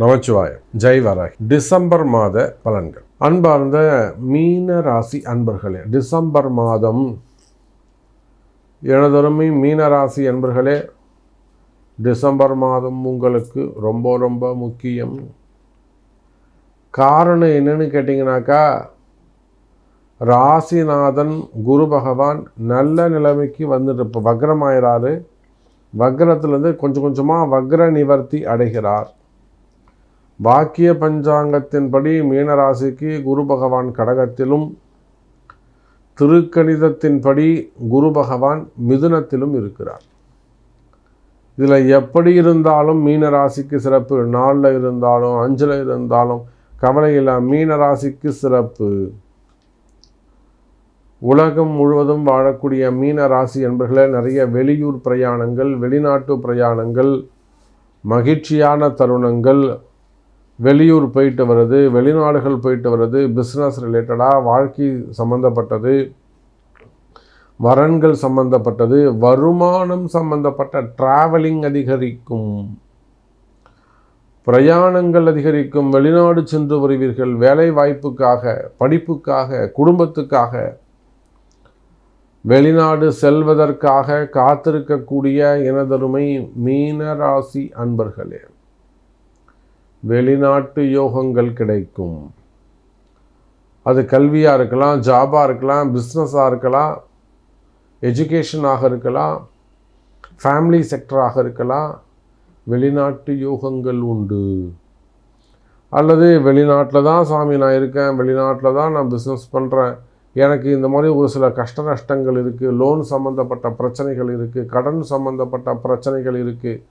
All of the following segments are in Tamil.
நமச்சிவாயம். ஜெய் வராய் டிசம்பர் மாத பலன்கள். அன்பார்ந்த மீன ராசி அன்பர்களே டிசம்பர் மாதம் எனதொருமை மீன ராசி அன்பர்களே டிசம்பர் மாதம் உங்களுக்கு ரொம்ப ரொம்ப முக்கியம். காரணம் என்னன்னு கேட்டிங்கனாக்கா ராசிநாதன் குரு பகவான் நல்ல நிலைமைக்கு வந்துட்டு இப்போ வக்ரமாயிறாரு. வக்ரத்துலேருந்து கொஞ்சம் கொஞ்சமாக வக்ர நிவர்த்தி அடைகிறார். பாக்கிய பஞ்சாங்கத்தின்படி மீனராசிக்கு குரு பகவான் கடகத்திலும் திருக்கணிதத்தின்படி குரு பகவான் மிதுனத்திலும் இருக்கிறார். இதில் எப்படி இருந்தாலும் மீனராசிக்கு சிறப்பு நாளில் இருந்தாலும் அஞ்சில் இருந்தாலும் கவலையில் மீனராசிக்கு சிறப்பு. உலகம் முழுவதும் வாழக்கூடிய மீன ராசி என்பர்களே நிறைய வெளியூர் பிரயாணங்கள் வெளிநாட்டு பிரயாணங்கள் மகிழ்ச்சியான தருணங்கள் வெளியூர் போயிட்டு வர்றது வெளிநாடுகள் போயிட்டு வர்றது பிஸ்னஸ் ரிலேட்டடாக வாழ்க்கை சம்மந்தப்பட்டது வரன்கள் சம்பந்தப்பட்டது வருமானம் சம்பந்தப்பட்ட டிராவலிங் அதிகரிக்கும் பிரயாணங்கள் அதிகரிக்கும் வெளிநாடு சென்று வருவீர்கள் வேலை வாய்ப்புக்காக படிப்புக்காக குடும்பத்துக்காக வெளிநாடு செல்வதற்காக காத்திருக்கக்கூடிய எனதருமை மீனராசி அன்பர்களே. வெளிநாட்டு யோகங்கள் கிடைக்கும். அது கல்வியாக இருக்கலாம் ஜாபாக இருக்கலாம் பிஸ்னஸாக இருக்கலாம் எஜுகேஷனாக இருக்கலாம் ஃபேமிலி செக்டராக இருக்கலாம் வெளிநாட்டு யோகங்கள் உண்டு. அல்லது வெளிநாட்டில் தான் சாமி நான் இருக்கேன் வெளிநாட்டில் தான் நான் பிஸ்னஸ் பண்ணுறேன் எனக்கு இந்த மாதிரி ஒரு சில கஷ்ட நஷ்டங்கள் இருக்குது லோன் சம்மந்தப்பட்ட பிரச்சனைகள் இருக்குது கடன் சம்மந்தப்பட்ட பிரச்சனைகள் இருக்குது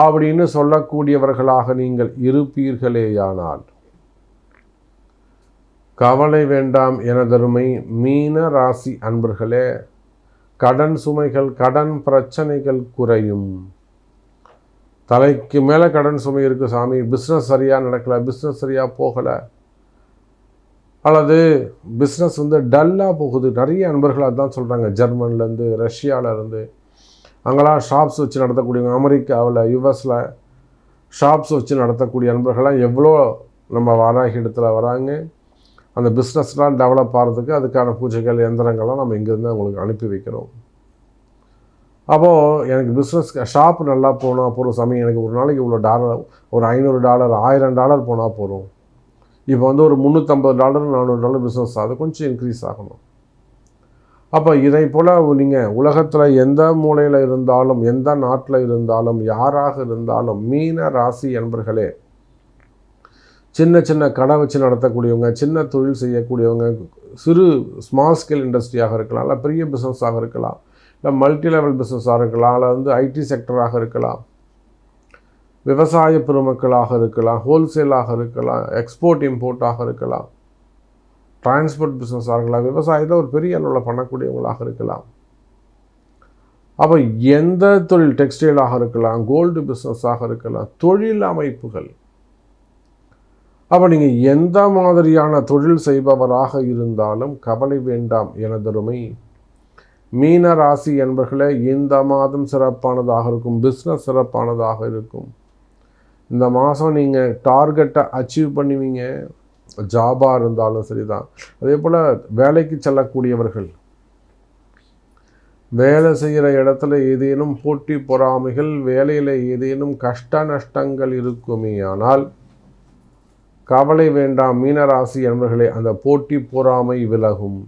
அப்படின்னு சொல்லக்கூடியவர்களாக நீங்கள் இருப்பீர்களேயானால். கவலை வேண்டாம் எனதருமை மீன ராசி அன்பர்களே கடன் சுமைகள் கடன் பிரச்சனைகள் குறையும். தலைக்கு மேலே கடன் சுமை இருக்குது சாமி. பிஸ்னஸ் சரியாக நடக்கலை பிஸ்னஸ் சரியாக போகலை. அல்லது பிஸ்னஸ் வந்து டல்லாக போகுது. நிறைய அன்பர்கள் அதான் சொல்கிறாங்க ஜெர்மன்லேருந்து ரஷ்யாவிலேருந்து அங்கெல்லாம் ஷாப்ஸ் வச்சு நடத்தக்கூடியவங்க அமெரிக்காவில் யுஎஸில் ஷாப்ஸ் வச்சு நடத்தக்கூடிய நண்பர்கள்லாம் எவ்வளோ நம்ம வாராகி இடத்துல வராங்க. அந்த பிஸ்னஸ்லாம் டெவலப் ஆகிறதுக்கு அதுக்கான பூஜைகள் எந்திரங்கள்லாம் நம்ம இங்கேருந்து அவங்களுக்கு அனுப்பி வைக்கிறோம். அப்போது எனக்கு பிஸ்னஸ் ஷாப் நல்லா போனால் போகிற சமயம் எனக்கு ஒரு நாளைக்கு இவ்வளோ டாலர் ஒரு ஐநூறு டாலர் ஆயிரம் டாலர் போனால் போகிறோம் இப்போ வந்து ஒரு முந்நூற்றம்பது டாலர் நானூறு டாலர் பிஸ்னஸ் அது கொஞ்சம் இன்க்ரீஸ் ஆகணும். அப்போ இதை போல் நீங்கள் உலகத்தில் எந்த மூலையில் இருந்தாலும் எந்த நாட்டில் இருந்தாலும் யாராக இருந்தாலும் மீன ராசி என்பர்களே சின்ன சின்ன கடை வச்சு நடத்தக்கூடியவங்க சின்ன தொழில் செய்யக்கூடியவங்க சிறு ஸ்மால் ஸ்கேல் இண்டஸ்ட்ரியாக இருக்கலாம் இல்லை பெரிய பிஸ்னஸாக இருக்கலாம் இல்லை மல்டி லெவல் பிஸ்னஸாக இருக்கலாம் இல்லை வந்து ஐடி செக்டராக இருக்கலாம் விவசாய பெருமக்களாக இருக்கலாம் ஹோல்சேலாக இருக்கலாம் எக்ஸ்போர்ட் இம்போர்ட்டாக இருக்கலாம். டிரான்ஸ்போர்ட் பிஸ்னஸாக இருக்கலாம் விவசாயத்தில் ஒரு பெரிய அளவில் பண்ணக்கூடியவங்களாக இருக்கலாம். அப்போ எந்த தொழில் டெக்ஸ்டைலாக இருக்கலாம் கோல்டு பிஸ்னஸாக இருக்கலாம் தொழில் அமைப்புகள். அப்போ நீங்கள் எந்த மாதிரியான தொழில் செய்பவராக இருந்தாலும் கவலை வேண்டாம் எனதருமை மீன ராசி என்பர்களே இந்த மாதம் சிறப்பானதாக இருக்கும் பிஸ்னஸ் சிறப்பானதாக இருக்கும். இந்த மாதம் நீங்கள் டார்கெட்டை அச்சீவ் பண்ணுவீங்க. ஜாபாக இருந்தாலும் சரிதான். அதே போல் வேலைக்கு செல்லக்கூடியவர்கள். வேலை செய்கிற இடத்துல ஏதேனும் போட்டி பொறாமைகள் வேலையில் ஏதேனும் கஷ்ட நஷ்டங்கள் இருக்குமே ஆனால் கவலை வேண்டாம் மீனராசி என்பர்களே அந்த போட்டி பொறாமை விலகும்.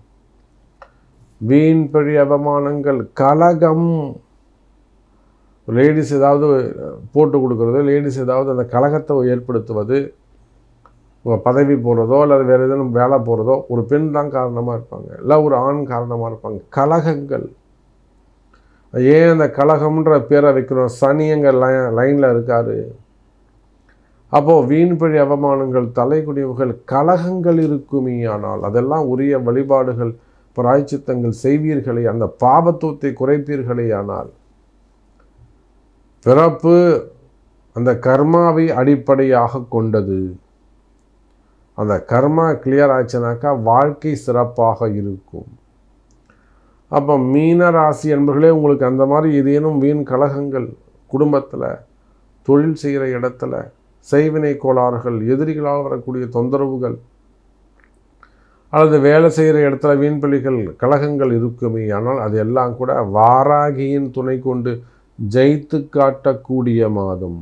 வீண் பழி அவமானங்கள் கலகம். லேடிஸ் ஏதாவது போட்டு கொடுக்குறது லேடிஸ் ஏதாவது அந்த கலகத்தை ஏற்படுத்துவது உங்கள் பதவி போகிறதோ அல்லது வேறு எதுவும் வேலை போகிறதோ ஒரு பெண் தான் காரணமாக இருப்பாங்க. இல்லை ஒரு ஆண் காரணமாக இருப்பாங்க. கலகங்கள். ஏன் அந்த கலகம்ன்ற பேரை வைக்கிறோம்? சனி எங்கள் லை லைனில் இருக்கார். அப்போது வீண்பழி அவமானங்கள் தலைக்குடிவுகள் கலகங்கள் இருக்குமே ஆனால் அதெல்லாம் உரிய வழிபாடுகள் பிராய்ச்சித்தங்கள் செய்வீர்களே அந்த பாபத்துவத்தை குறைப்பீர்களே ஆனால். பிறப்பு அந்த கர்மாவை அடிப்படையாக கொண்டது. அந்த கர்மா கிளியர் ஆச்சுனாக்கா வாழ்க்கை சிறப்பாக இருக்கும். அப்போ மீன ராசி என்பர்களே உங்களுக்கு அந்த மாதிரி ஏதேனும் வீண் கலகங்கள் குடும்பத்தில் தொழில் செய்கிற இடத்துல செய்வினை கோளாறுகள் எதிரிகளால் வரக்கூடிய தொந்தரவுகள் அல்லது வேலை செய்கிற இடத்துல வீண்பலிகள் கழகங்கள் இருக்குமே ஆனால் அது எல்லாம் கூட வாராகியின் துணை கொண்டு ஜெயித்து காட்டக்கூடிய மாதம்.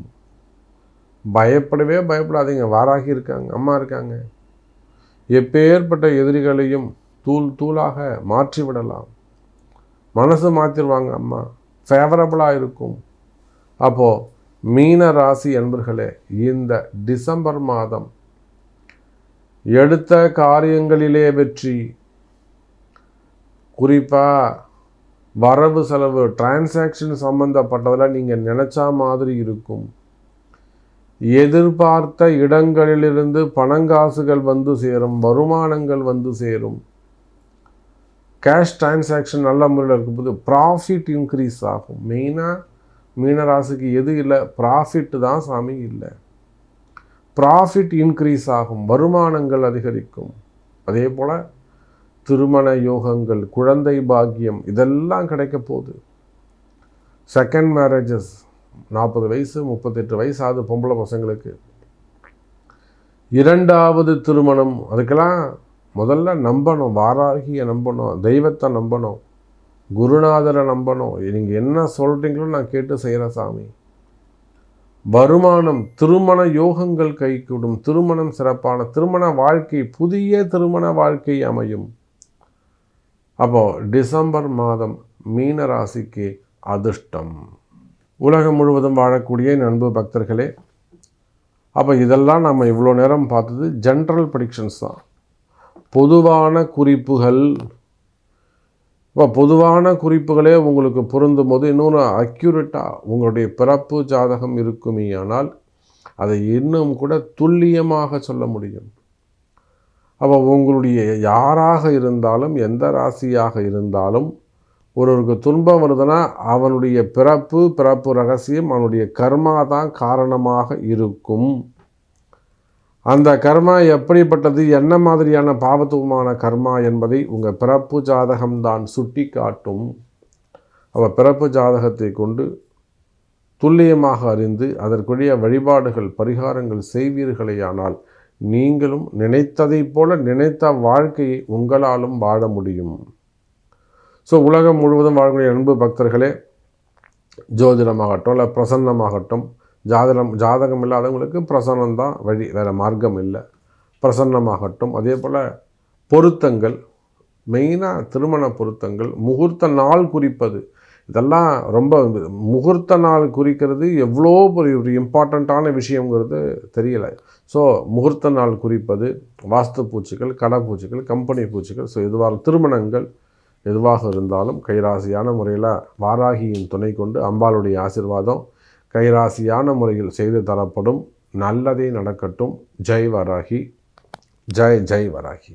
பயப்படவே பயப்படாதீங்க. வாராகி இருக்காங்க அம்மா இருக்காங்க. எப்பேற்பட்ட எதிரிகளையும் தூள் தூளாக மாற்றி விடலாம். மனசு மாற்றிடுவாங்க அம்மா. ஃபேவரபுளாக இருக்கும். அப்போது மீன ராசி அன்பர்களே இந்த டிசம்பர் மாதம் எடுத்த காரியங்களிலே வெற்றி. குறிப்பாக வரவு செலவு டிரான்சாக்ஷன் சம்மந்தப்பட்டதில் நீங்கள் நினச்சா மாதிரி இருக்கும். எதிர்பார்த்த இடங்களிலிருந்து பணங்காசுகள் வந்து சேரும் வருமானங்கள் வந்து சேரும். கேஷ் டிரான்சாக்ஷன் நல்ல முறையில் இருக்கும்போது ப்ராஃபிட் இன்க்ரீஸ் ஆகும். மெயினாக மீனராசிக்கு எது இல்லை? ப்ராஃபிட் தான் சாமி இல்லை. ப்ராஃபிட் இன்க்ரீஸ் ஆகும். வருமானங்கள் அதிகரிக்கும். அதே போல் திருமண யோகங்கள் குழந்தை பாக்கியம் இதெல்லாம் கிடைக்க போகுது. செகண்ட் மேரேஜஸ் நாற்பது வயசு முப்பத்தெட்டு வயசு ஆகுது பொம்பளை பசங்களுக்கு. இரண்டாவது திருமணம். அதுக்கெல்லாம் முதல்ல நம்பணும் வாராகிய நம்பணும் தெய்வத்தை நம்பணும் குருநாதரை நம்பணும். நீங்கள் என்ன சொல்கிறீங்களோ நான் கேட்டு செய்கிற சாமி. வருமானம் திருமண யோகங்கள் கைகூடும் திருமணம் சிறப்பான திருமண வாழ்க்கை புதிய திருமண வாழ்க்கை அமையும். அப்போ டிசம்பர் மாதம் மீன ராசிக்கு அதிர்ஷ்டம். உலகம் முழுவதும் வாழக்கூடிய நண்பு பக்தர்களே அப்போ இதெல்லாம் நம்ம இவ்வளோ நேரம் பார்த்தது ஜென்ரல் ப்ரிடிக்ஷன்ஸ் தான். பொதுவான குறிப்புகள் இப்போ பொதுவான குறிப்புகளே உங்களுக்கு பொருந்தும் போது இன்னொன்று அக்யூரேட்டாக உங்களுடைய பிறப்பு ஜாதகம் இருக்குமே ஆனால் அதை இன்னும் கூட துல்லியமாக சொல்ல முடியும். அப்போ உங்களுடைய யாராக இருந்தாலும் எந்த ராசியாக இருந்தாலும் ஒருவருக்கு துன்பம் வருதுன்னா அவனுடைய பிறப்பு பிறப்பு ரகசியம் அவனுடைய கர்மா தான் காரணமாக இருக்கும். அந்த கர்மா எப்படிப்பட்டது? என்ன மாதிரியான பாவத்துவமான கர்மா என்பதை உங்கள் பிறப்பு ஜாதகம்தான் சுட்டி காட்டும் அவள் பிறப்பு ஜாதகத்தை கொண்டு துல்லியமாக அறிந்து அதற்குரிய வழிபாடுகள் பரிகாரங்கள் செய்வீர்களேயானால் நீங்களும் நினைத்ததைப் போல நினைத்த வாழ்க்கையை உங்களாலும் வாழ முடியும். ஸோ உலகம் முழுவதும் வாழக்கூடிய அன்பு பக்தர்களே ஜோதிடமாகட்டும் இல்லை பிரசன்னமாகட்டும் ஜாதகம் ஜாதகம் இல்லாதவங்களுக்கு பிரசன்னம் தான் வழி வேறு மார்க்கம் இல்லை. பிரசன்னமாகட்டும் அதே போல் பொருத்தங்கள் மெயினாக திருமண பொருத்தங்கள் முகூர்த்த நாள் குறிப்பது இதெல்லாம் ரொம்ப முகூர்த்த நாள் குறிக்கிறது எவ்வளோ ஒரு இம்பார்ட்டண்ட்டான விஷயங்கிறது தெரியலை. ஸோ முகூர்த்த நாள் குறிப்பது வாஸ்து பூச்சிகள் கடை பூச்சிகள் கம்பெனி பூச்சிகள் ஸோ இதுவாக திருமணங்கள் எதுவாக இருந்தாலும் கைராசியான முறையில் வாராகியின் துணை கொண்டு அம்பாளுடைய ஆசிர்வாதம் கைராசியான முறையில் செய்து தரப்படும் நல்லதே நடக்கட்டும். ஜெய் வராகி. ஜெய் ஜெய் வராகி.